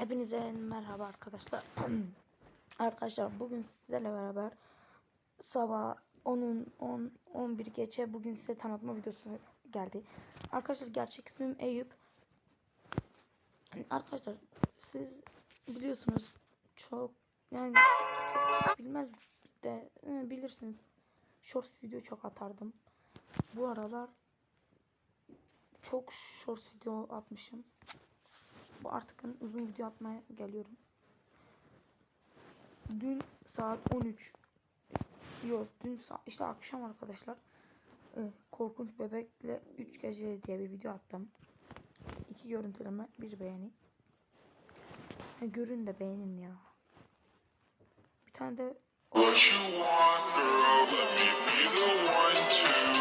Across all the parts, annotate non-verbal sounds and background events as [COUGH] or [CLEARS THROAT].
Hepinize merhaba arkadaşlar. [CLEARS THROAT] arkadaşlar bugün sizlerle beraber sabah 10'un 10 11 geçe bugün size tanıtma videosu geldi. Arkadaşlar gerçek ismim Eyüp. Arkadaşlar siz biliyorsunuz çok yani bilmez de e, bilirsiniz. Short video çok atardım. Bu aralar çok short video atmışım. Bu artık uzun video atmaya geliyorum. Dün saat 13 yok dün saat işte akşam arkadaşlar e, korkunç bebekle 3 gece diye bir video attım. İki görüntüleme bir beğeni. Görün de beğenin ya. Bir tane de What you want, girl? Be the one to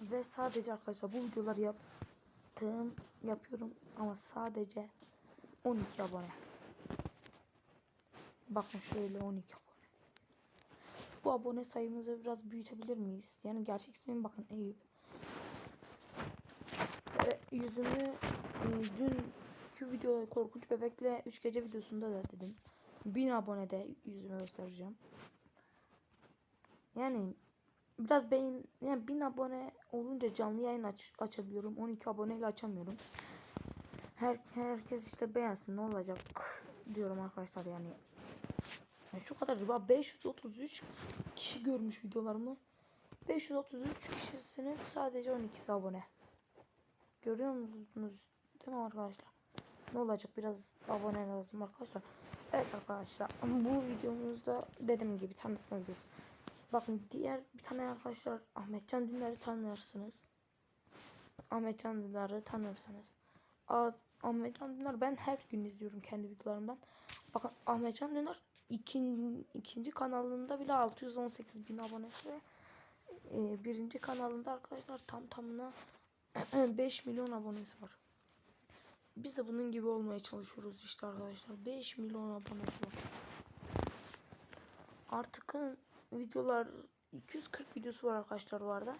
ve sadece arkadaşlar bu videoları yaptım yapıyorum ama sadece 12 abone. Bakın şöyle 12 abone. Bu abone sayımızı biraz büyütebilir miyiz? Yani gerçek ismim bakın Eyüp. Ve yüzümü e, dünkü video korkunç bebekle 3 gece videosunda da dedim. 1000 abonede yüzümü göstereceğim. Yani biraz beyin yani 1000 abone olunca canlı yayın aç, açabiliyorum. 12 aboneyle açamıyorum. Her, herkes işte beğensin ne olacak diyorum arkadaşlar yani. yani şu kadar bak 533 kişi görmüş videolarımı. 533 kişisinin sadece 12'si abone. Görüyor musunuz? Değil mi arkadaşlar? Ne olacak biraz abone lazım arkadaşlar. Evet arkadaşlar bu videomuzda dediğim gibi tanıtma. Bakın diğer bir tane arkadaşlar Ahmetcan Dündar'ı tanırsınız. Ahmetcan Dündar'ı tanırsınız. Ahmetcan Dündar ben her gün izliyorum kendi videolarımdan. Bakın Ahmetcan Dündar ikin, ikinci kanalında bile 618 bin abonesi e, birinci kanalında arkadaşlar tam tamına [CLEARS THROAT] 5 milyon abonesi var. Biz de bunun gibi olmaya çalışıyoruz işte arkadaşlar. 5 milyon abonesi var. Artık videolar 240 videosu var arkadaşlar bu arada.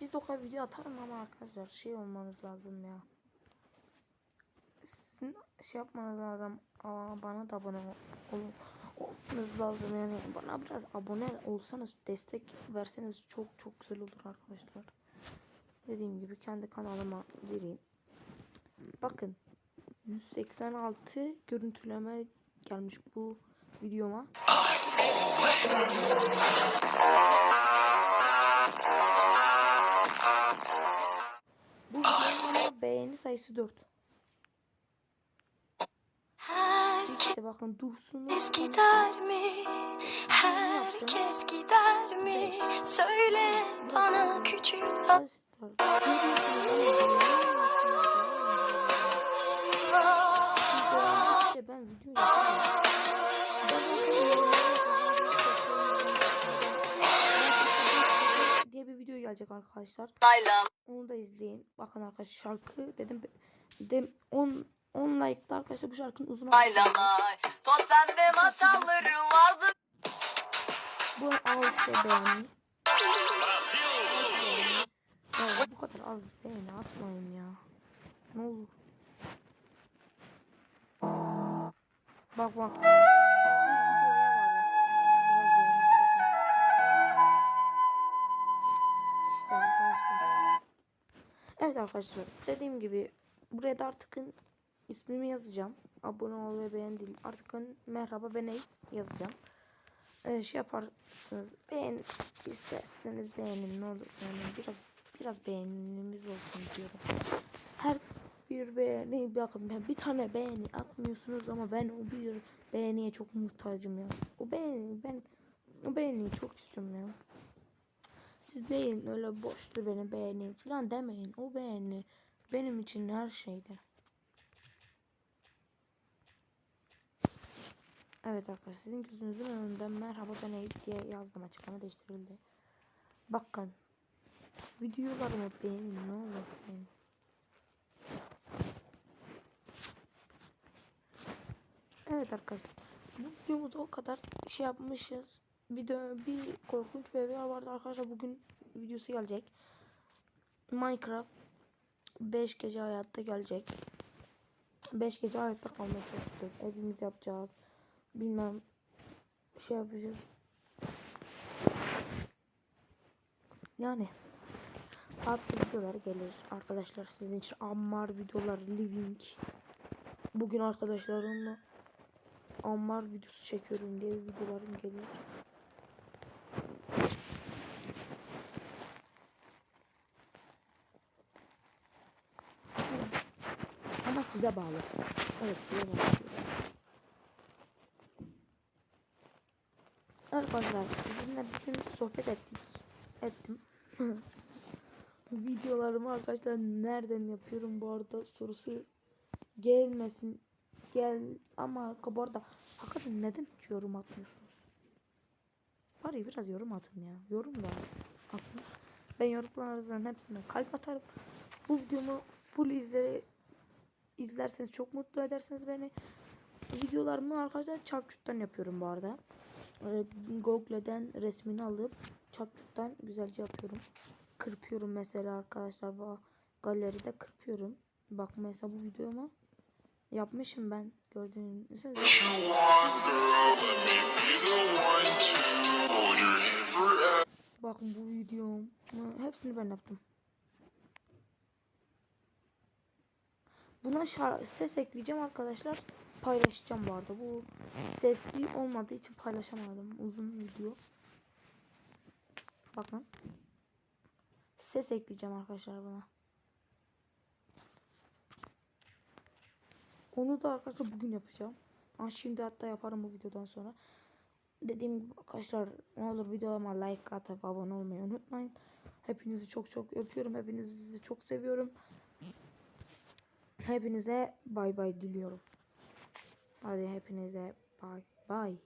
Biz de o kadar video atarım ama arkadaşlar şey olmanız lazım ya. Sizin şey yapmanız lazım. Aa, bana da abone ol, ol- olmanız lazım yani. Bana biraz abone olsanız destek verseniz çok çok güzel olur arkadaşlar. Dediğim gibi kendi kanalıma gireyim. Bakın 186 görüntüleme gelmiş bu videoma. Bu videonun ama beğeni sayısı 4. Herkes İşte bakın Dursun'un gider mi? Herkes gider mi? Söyle bana küçük arkadaşlar. Onu da izleyin. Bakın arkadaşlar şarkı dedim dedim 10 10 like'da arkadaşlar bu şarkının uzun Baylamay, toz pembe masalları vardı. Bu altı beğeni. Ya bu kadar az beğeni atmayın ya. Ne olur. Bak bak. Evet arkadaşlar dediğim gibi buraya da artık ismimi yazacağım. Abone ol ve beğen değil. Artık merhaba ben Eyüp yazacağım. Ee, şey yaparsınız. Beğen isterseniz beğenin ne olur. Yani biraz biraz beğenimiz olsun diyorum. Her bir beğeni bakın ben bir tane beğeni atmıyorsunuz ama ben o bir beğeniye çok muhtacım ya. O beğeni ben o beğeniyi çok istiyorum ya. Siz deyin öyle boştur beni beğenin falan demeyin. O beğeni benim için her şeydir. Evet arkadaşlar sizin gözünüzün önünden merhaba ben Eyüp diye yazdım açıklama değiştirildi. Bakın videolarımı beğenin ne olur beğenin. Evet arkadaşlar bu videomuzda o kadar şey yapmışız. Bir de bir korkunç bir VR vardı arkadaşlar. Bugün videosu gelecek. Minecraft 5 gece hayatta gelecek. 5 gece hayatta kalmaya çalışacağız. Evimiz yapacağız. Bilmem şey yapacağız. Yani farklı videolar gelir arkadaşlar sizin için Ammar videolar living bugün arkadaşlarımla Ammar videosu çekiyorum diye videolarım geliyor ama size bağlı evet size bağlı Arkadaşlar sizinle bugün sohbet ettik ettim [LAUGHS] videolarımı arkadaşlar nereden yapıyorum bu arada sorusu gelmesin gel ama bu arada hakikaten neden yorum atmıyorsunuz? Bari biraz yorum atın ya. Yorum da atın. Ben yorumlarınızın hepsine kalp atarım. Bu videomu full izle izlerseniz çok mutlu ederseniz beni. Videolarımı arkadaşlar çapçuttan yapıyorum bu arada. Ee, Google'den resmini alıp çapçuttan güzelce yapıyorum kırpıyorum mesela arkadaşlar galeride kırpıyorum. Bak mesela bu videomu yapmışım ben gördüğünüz forever. Bakın bu videom hepsini ben yaptım. Buna ses ekleyeceğim arkadaşlar. Paylaşacağım bu arada. Bu sesi olmadığı için paylaşamadım. Uzun video. Bakın. Ses ekleyeceğim arkadaşlar buna. Onu da arkadaşlar bugün yapacağım. Ama şimdi hatta yaparım bu videodan sonra. Dediğim gibi arkadaşlar ne olur videolarıma like atıp abone olmayı unutmayın. Hepinizi çok çok öpüyorum. Hepinizi çok seviyorum. Hepinize bay bay diliyorum. Hadi hepinize bay bay.